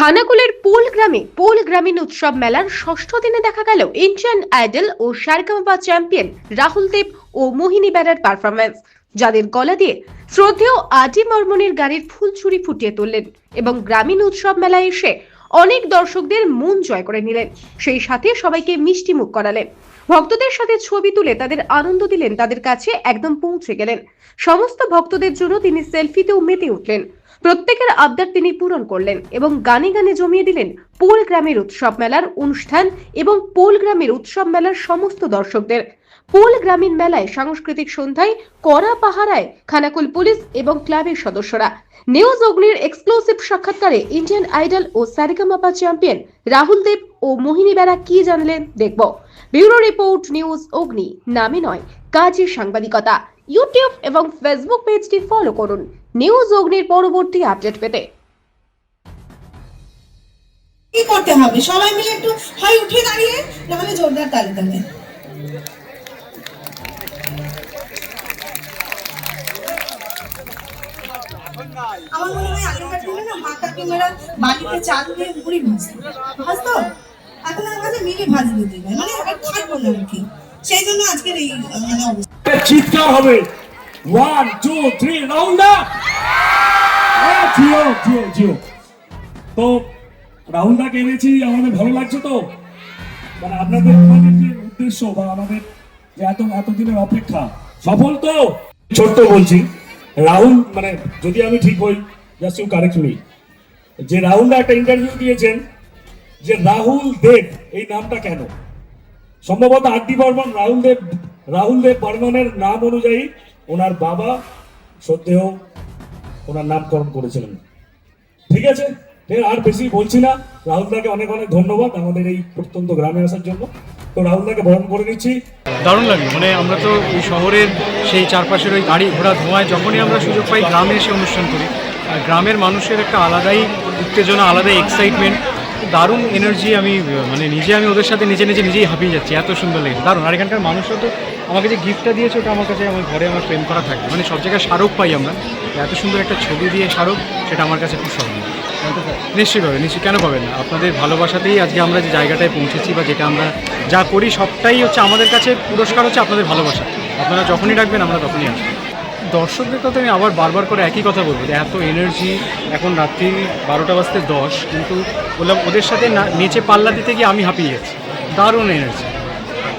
খানাকুলের pole গ্রামে, pole গ্রামীণ উৎসব মেলার ষষ্ঠ দিনে দেখা গেল ইন্ডিয়ান আইডল ও সারগামা চ্যাম্পিয়ন রাহুল দেব ও মোহিনী বেড়ার পারফরম্যান্স যাদের গলা দিয়ে শ্রদ্ধেয় আদি বর্মনের গাড়ির ফুলছুরি ফুটিয়ে তুললেন এবং গ্রামীণ উৎসব মেলায় এসে অনেক দর্শকদের মন জয় করে নিলেন। সেই সাথে সবাইকে মিষ্টি মুখ করালেন। ভক্তদের সাথে ছবি তুলে তাদের আনন্দ দিলেন, তাদের কাছে একদম পৌঁছে গেলেন। সমস্ত ভক্তদের জন্য তিনি সেলফিতেও মেতে উঠলেন। প্রত্যেকের আবদার তিনি পূরণ করলেন এবং গানে গানে জমিয়ে দিলেন পোল গ্রামের উৎসব মেলার অনুষ্ঠান এবং পোল গ্রামের উৎসব মেলার সমস্ত দর্শকদের। পোল গ্রামীণ মেলায় সাংস্কৃতিক সন্ধ্যায় কড়া পাহারায় খানাকুল পুলিশ এবং ক্লাবের সদস্যরা। নিউজ অগ্নির এক্সক্লুসিভ সাক্ষাৎকারে ইন্ডিয়ান আইডল ও সারিগামাপা চ্যাম্পিয়ন রাহুল দেব ও মোহিনী বেড়া কি জানলেন দেখব। ব্যুরো রিপোর্ট, নিউজ অগ্নি, নামে নয় কাজে সাংবাদিকতা। ইউটিউব এবং ফেসবুক পেজটি ফলো করুন। নিউজ অগ্নির পরবর্তী আপডেট পেতে। কি করতে হবে? সবাই মিলে একটু হয় উঠে দাঁড়িয়ে নাহলে জোরদার তালে তালে আমার মনে হয় আগেকার দিনে না মা কাকিমারা বাড়িতে চাল দিয়ে মুড়ি ভাজতো। ভাজতো? এখন আমার কাছে মিলে ভাজতে দেবে মানে আর না আর কি। সেই জন্য আজকের এই মানে অবস্থা। চিৎকার হবে। ওয়ান টু থ্রি রাউন্ড জিও জিও জিও। তো রাহুলদাকে এনেছি, আমাদের ভালো লাগছে তো? মানে আপনাদের আমাদের যে উদ্দেশ্য বা আমাদের যে এত, এতদিনের অপেক্ষা, সফল তো? ছোট্ট বলছি, রাহুল মানে যদি আমি ঠিক হই জাস্ট ইউ কারেক্ট মি যে রাহুলদা একটা ইন্টারভিউ দিয়েছেন, যে রাহুল দেব, এই নামটা কেন? সম্ভবত আরডি বর্মন, রাহুল দেব রাহুল দেব বর্মনের নাম অনুযায়ী ওনার বাবা সত্যিও ওনার নামকরণ করেছিলেন। ঠিক আছে? আর বেশি বলছি না। রাহুল রাহুলদাকে অনেক অনেক ধন্যবাদ আমাদের এই প্রত্যন্ত গ্রামে আসার জন্য। তো রাহুল রাহুলদাকে বরণ করে নিচ্ছি। দারুণ লাগল। মানে আমরা তো এই শহরের সেই চারপাশের ওই গাড়ি ঘোড়া ধোঁয়ায় যখনই আমরা সুযোগ পাই গ্রামে এসে অনুষ্ঠান করি। আর গ্রামের মানুষের একটা আলাদাই উত্তেজনা আলাদাই এক্সাইটমেন্ট দারুণ এনার্জি আমি মানে নিজে আমি ওদের সাথে নিজে নিজে নিজেই হাঁপিয়ে যাচ্ছি। এত সুন্দর লেগেছে। দারুণ। আর এখানকার মানুষরা তো আমাকে যে গিফটটা দিয়েছে, ওটা আমার কাছে, আমার ঘরে আমার প্রেম করা থাকে মানে সব জায়গায় স্মারক পাই আমরা। এত সুন্দর একটা ছবি দিয়ে স্মারক সেটা আমার কাছে খুব স্মরণীয়। নিশ্চয়ই পাবেন, নিশ্চয়ই। কেন পাবেন না? আপনাদের ভালোবাসাতেই আজকে আমরা যে জায়গাটায় পৌঁছেছি বা যেটা আমরা যা করি, সবটাই হচ্ছে আমাদের কাছে পুরস্কার হচ্ছে আপনাদের ভালোবাসা। আপনারা যখনই ডাকবেন, আমরা তখনই আসব। দর্শকদের কথা আমি আবার বারবার করে একই কথা বলব যে এত এনার্জি এখন রাত্রি বারোটা বাজতে দশ, কিন্তু বললাম ওদের সাথে নেচে পাল্লা দিতে গিয়ে আমি হাঁপিয়ে গেছি দারুণ এনার্জি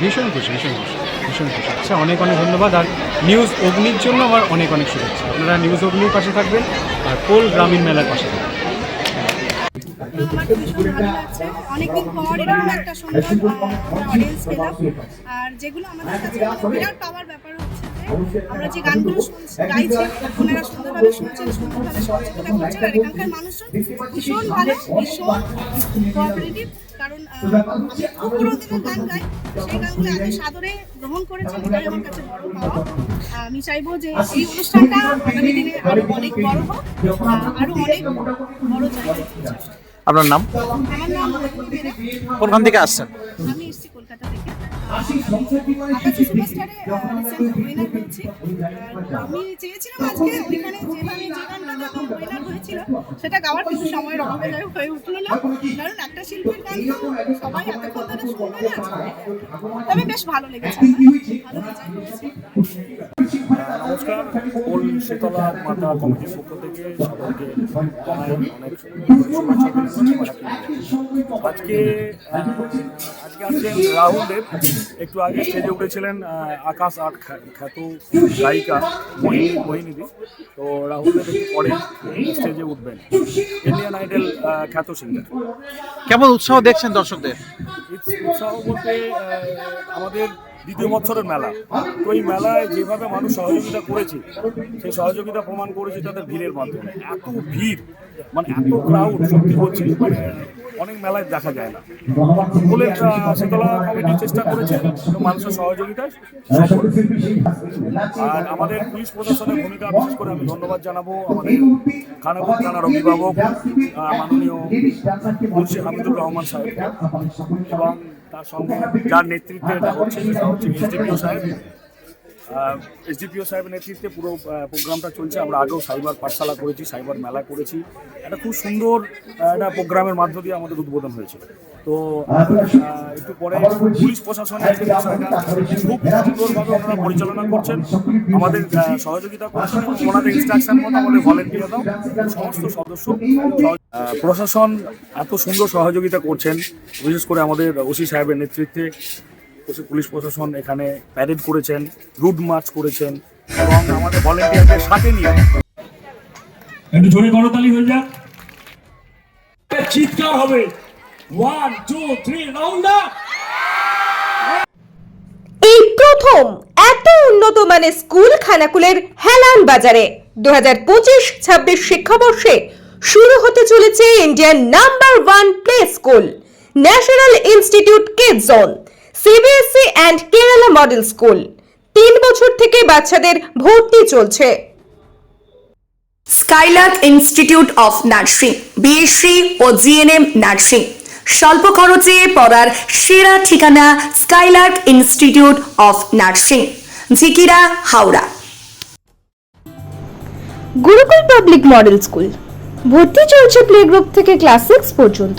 ভীষণ খুশি ভীষণ খুশি। ভীষণ খুশি। আচ্ছা অনেক অনেক ধন্যবাদ। আর নিউজ অগ্নির জন্য আমার অনেক অনেক শুভেচ্ছা। আপনারা নিউজ অগ্নির পাশে থাকবেন আর কোল গ্রামীণ মেলার পাশে থাকবেন। আর যেগুলো আমাদের কাছে বিরাট পাওয়ার ব্যাপার আমরা যে গানগুলো শুনছি গাইছি ওনারা সুন্দরভাবে শুনছেন সুন্দরভাবে সহযোগিতা করছেন আর এখানকার মানুষজন ভীষণ ভালো ভীষণ কোঅপারেটিভ কারণ আমি খুব পুরো দিনের গান গাই সেই গানগুলো এত সাদরে গ্রহণ করেছেন এটাই আমার কাছে বড় পাওয়া। আমি চাইব যে এই অনুষ্ঠানটা আগামী দিনে আরও অনেক বড় হোক আরও অনেক বড় জায়গায় আপনার নাম? আমার নাম কোনখান থেকে আসছেন? আমি কলকাতা থেকে। আকাশী সুপারস্টারে রিসেন্ট উইনার হয়েছি আমি চেয়েছিলাম আজকে ওইখানে যেভাবে যে গানটাতে আমার উইনার হয়েছিল সেটা গাওয়ার কিছু সময়ের অভাবে হয়ে উঠল না। কারণ একটা শিল্পীর গান তো সবাই এতক্ষণ ধরে শুনবে না তবে বেশ ভালো লেগেছে ভালো নমস্কার। ওল শীতলা মাতা কমিটির পক্ষ থেকে সবাইকে অনেক শুভেচ্ছা। আজকে আজকে আসছেন রাহুল দেব একটু আগে স্টেজে উঠেছিলেন আকাশ আট খ্যাত গায়িকা মোহিনী মোহিনীদি তো রাহুল দেব একটু পরে স্টেজে উঠবেন। ইন্ডিয়ান আইডল খ্যাত সিঙ্গার কেমন উৎসাহ দেখছেন দর্শকদের? উৎসাহ বলতে আমাদের দ্বিতীয় বছরের মেলা। তো এই মেলায় যেভাবে মানুষ সহযোগিতা করেছে, সেই সহযোগিতা প্রমাণ করেছে তাদের ভিড়ের মাধ্যমে। এত ভিড় মানে এত ক্রাউড সত্যি বলছি মানে অনেক মেলায় দেখা যায় না। বলে শীতলা কমিটি চেষ্টা করেছে মানুষের সহযোগিতায় আর আমাদের পুলিশ প্রশাসনের ভূমিকা বিশেষ করে আমি ধন্যবাদ জানাব আমাদের খানাপুর থানার অভিভাবক মাননীয় মুন্সি হামিদুর রহমান সাহেব এবং তার সঙ্গে যার নেতৃত্বে এটা হচ্ছে সেটা হচ্ছে এসডিপিও সাহেব। এসডিপিও সাহেবের নেতৃত্বে পুরো প্রোগ্রামটা চলছে। আমরা আগেও সাইবার পাঠশালা করেছি সাইবার মেলা করেছি। একটা খুব সুন্দর একটা প্রোগ্রামের মধ্য দিয়ে আমাদের উদ্বোধন হয়েছে। তো একটু পরে পুলিশ প্রশাসন খুব সুন্দরভাবে ওনারা পরিচালনা করছেন। আমাদের সহযোগিতা করছেন। ওনাদের ইনস্ট্রাকশন মতো আমাদের ভলেন্টিয়াররাও সমস্ত সদস্য। প্রশাসন এত সুন্দর সহযোগিতা করছেন। বিশেষ করে আমাদের ওসি সাহেবের নেতৃত্বে। পুলিশ প্রশাসন এখানে প্যারেড করেছেন রুট মার্চ করেছেন এবং আমাদের ভলেন্টিয়ারদের সাথে নিয়ে একটু জোরে করতালি হয়ে যাক। চিৎকার হবে। ওয়ান টু থ্রি রাউন্ড এই প্রথম এত উন্নত মানের স্কুল খানাকুলের হেলান বাজারে দু হাজার পঁচিশ ছাব্বিশ শিক্ষাবর্ষে শুরু হতে চলেছে Indian number one play school national institute kid zone CBSC and Kerala model school তিন বছর থেকে বাচ্চাদের ভর্তি চলছে। Skylark institute of nursing BSc O GNM nursing স্বল্প খরচে পড়ার সেরা ঠিকানা Skylark institute of nursing Jhikira Howrah. Gurukul public model school ভর্তি চলছে প্লে গ্রুপ থেকে ক্লাস সিক্স পর্যন্ত।